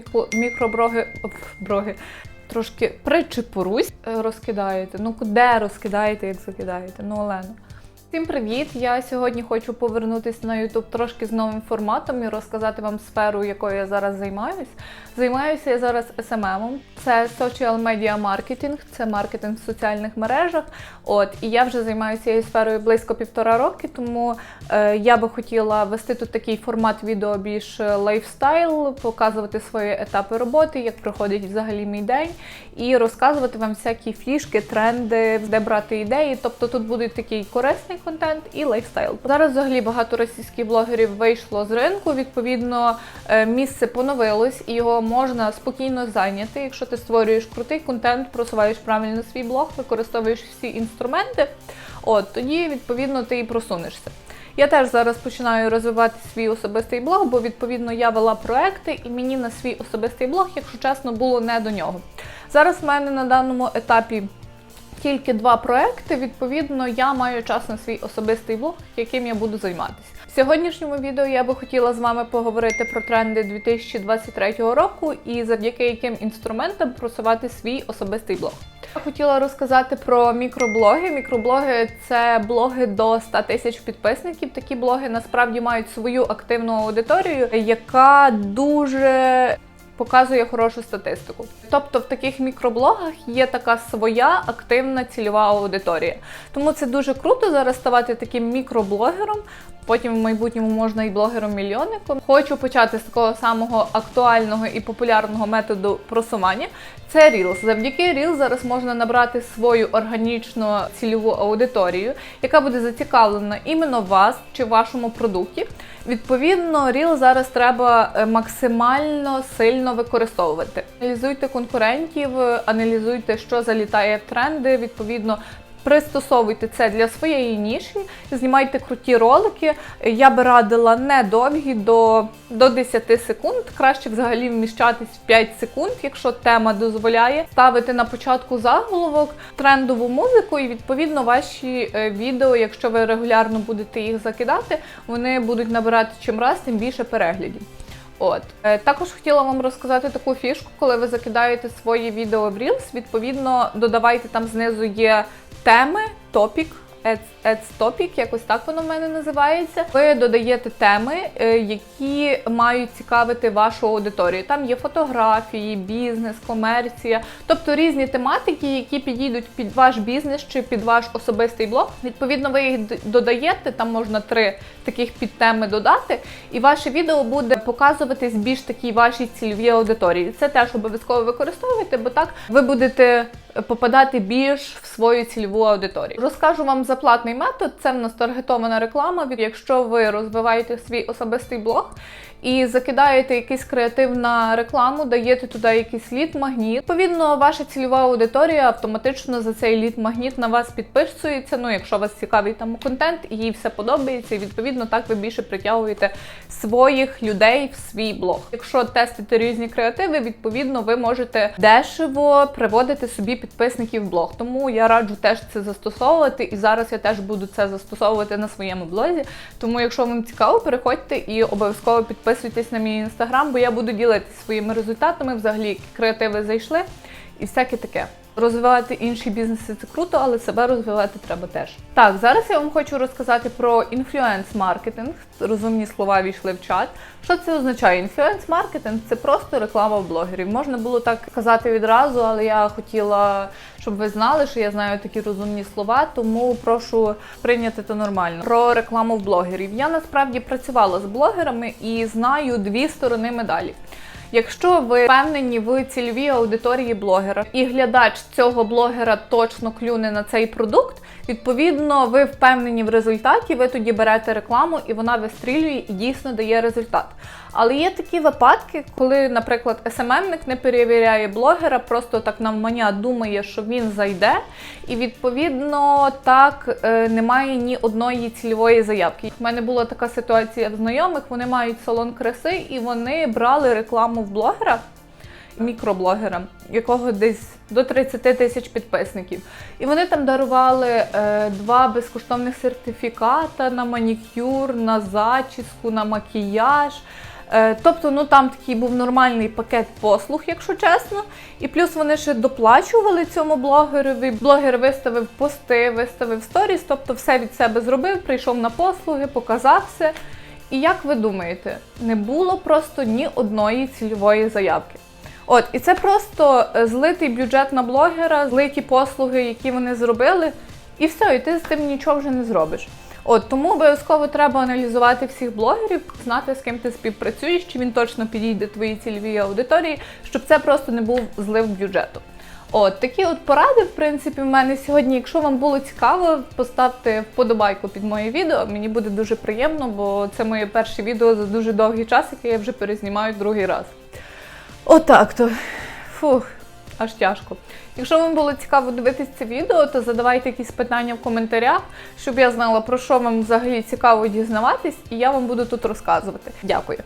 Міко- Мікроброги броги. Трошки причепорусь е, розкидаєте. Ну де розкидаєте, як закидаєте? Ну, Олена. Всім привіт! Я сьогодні хочу повернутися на YouTube трошки з новим форматом і розказати вам сферу, якою я зараз займаюсь. Займаюся я зараз SMM. Це Social Media Marketing, це маркетинг в соціальних мережах. От і я вже займаюся цією сферою близько півтора роки, тому е, я би хотіла вести тут такий формат відео більш е, лайфстайл, показувати свої етапи роботи, як проходить взагалі мій день, і розказувати вам всякі фішки, тренди, де брати ідеї. Тобто тут буде такий корисний контент і лайфстайл. Зараз взагалі багато російських блогерів вийшло з ринку. Відповідно, е, місце поновилось і його можна спокійно зайняти, якщо ти створюєш крутий контент, просуваєш правильно свій блог, використовуєш всі інструменти. От тоді відповідно ти і просунешся. Я теж зараз починаю розвивати свій особистий блог, бо відповідно я вела проекти, і мені на свій особистий блог, якщо чесно, було не до нього. Зараз в мене на даному етапі тільки два проекти. Відповідно, я маю час на свій особистий блог, яким я буду займатися. В сьогоднішньому відео я би хотіла з вами поговорити про тренди 2023 року і завдяки яким інструментам просувати свій особистий блог. Я хотіла розказати про мікроблоги. Мікроблоги це блоги до 100 тисяч підписників. Такі блоги насправді мають свою активну аудиторію, яка дуже показує хорошу статистику. Тобто в таких мікроблогах є така своя активна цільова аудиторія. Тому це дуже круто зараз ставати таким мікроблогером. Потім в майбутньому можна і блогером-мільйонником. Хочу почати з такого самого актуального і популярного методу просування. Це Reels. Завдяки Reels зараз можна набрати свою органічну цільову аудиторію, яка буде зацікавлена іменно вас чи вашому продукті. Відповідно, Reel зараз треба е, максимально сильно використовувати. Аналізуйте конкурентів, аналізуйте, що залітає в тренди. Відповідно. Пристосовуйте це для своєї ніші, знімайте круті ролики. Я би радила не довгі до, до 10 секунд. Краще взагалі вміщатись в 5 секунд, якщо тема дозволяє. Ставити на початку заголовок, трендову музику, і відповідно ваші е, відео, якщо ви регулярно будете їх закидати, вони будуть набирати чим раз, тим більше переглядів. От Е, також хотіла вам розказати таку фішку, коли ви закидаєте свої відео в Reels, відповідно додавайте там знизу є теми, топік. Topic, якось так воно в мене називається. Ви додаєте теми, е, які мають цікавити вашу аудиторію. Там є фотографії, бізнес, комерція, тобто різні тематики, які підійдуть під ваш бізнес чи під ваш особистий блог. Відповідно, ви їх додаєте. Там можна три таких підтеми додати, і ваше відео буде показуватись більш такій вашій цільовій аудиторії. Це теж обов'язково використовуйте, бо так ви будете попадати більш в свою цільову аудиторію. Розкажу вам за платний метод. Це в нас таргетована реклама. Якщо ви розвиваєте свій особистий блог і закидаєте якийсь креатив на рекламу, даєте туди якийсь лід-магніт. Відповідно, ваша цільова аудиторія автоматично за цей лід-магніт на вас підписується. Ну, якщо вас цікавий там контент і їй все подобається, і відповідно так ви більше притягуєте своїх людей в свій блог. Якщо тестите різні креативи, відповідно ви можете дешево приводити собі підписників блог. Тому я раджу теж це застосовувати, і зараз я теж буду це застосовувати на своєму блозі. Тому, якщо вам цікаво, переходьте і обов'язково підписуйтесь на мій інстаграм, бо я буду ділитися своїми результатами, взагалі креативи зайшли і всяке таке. Розвивати інші бізнеси це круто, але себе розвивати треба теж. Так, зараз я вам хочу розказати про інфлюенс-маркетинг. Розумні слова війшли в чат. Що це означає? Інфлюенс-маркетинг це просто реклама блогерів. Можна було так казати відразу, але я хотіла, щоб ви знали, що я знаю такі розумні слова, тому прошу прийняти це нормально. Про рекламу блогерів. Я насправді працювала з блогерами і знаю дві сторони медалі. Якщо ви впевнені в цільовій аудиторії блогера і глядач цього блогера точно клюне на цей продукт, відповідно, ви впевнені в результаті, ви тоді берете рекламу і вона вистрілює і дійсно дає результат. Але є такі випадки, коли, наприклад, СММник не перевіряє блогера, просто так навмання думає, що він зайде, і відповідно так е, немає ні одної цільової заявки. У мене була така ситуація в знайомих, вони мають салон краси і вони брали рекламу в блогера. Мікроблогера, якого десь до 30 тисяч підписників. І вони там дарували е, два безкоштовних сертифіката на манікюр, на зачіску, на макіяж. Е, тобто, ну там такий був нормальний пакет послуг, якщо чесно. І плюс вони ще доплачували цьому блогерові. Блогер виставив пости, виставив сторіс, тобто все від себе зробив, прийшов на послуги, показав все. І як ви думаєте, не було просто ні одної цільової заявки. От, і це просто е, злитий бюджет на блогера, злиті послуги, які вони зробили, і все, і ти з тим нічого вже не зробиш. От тому обов'язково треба аналізувати всіх блогерів, знати, з ким ти співпрацюєш, чи він точно підійде твоїй цільовій аудиторії, щоб це просто не був злив бюджету. От такі от поради, в принципі, в мене сьогодні. Якщо вам було цікаво, поставте вподобайку під моє відео. Мені буде дуже приємно, бо це моє перше відео за дуже довгий час, яке я вже перезнімаю другий раз. Отак то. Фух, аж тяжко. Якщо вам було цікаво дивитись це відео, то задавайте якісь питання в коментарях, щоб я знала, про що вам взагалі цікаво дізнаватись, і я вам буду тут розказувати. Дякую.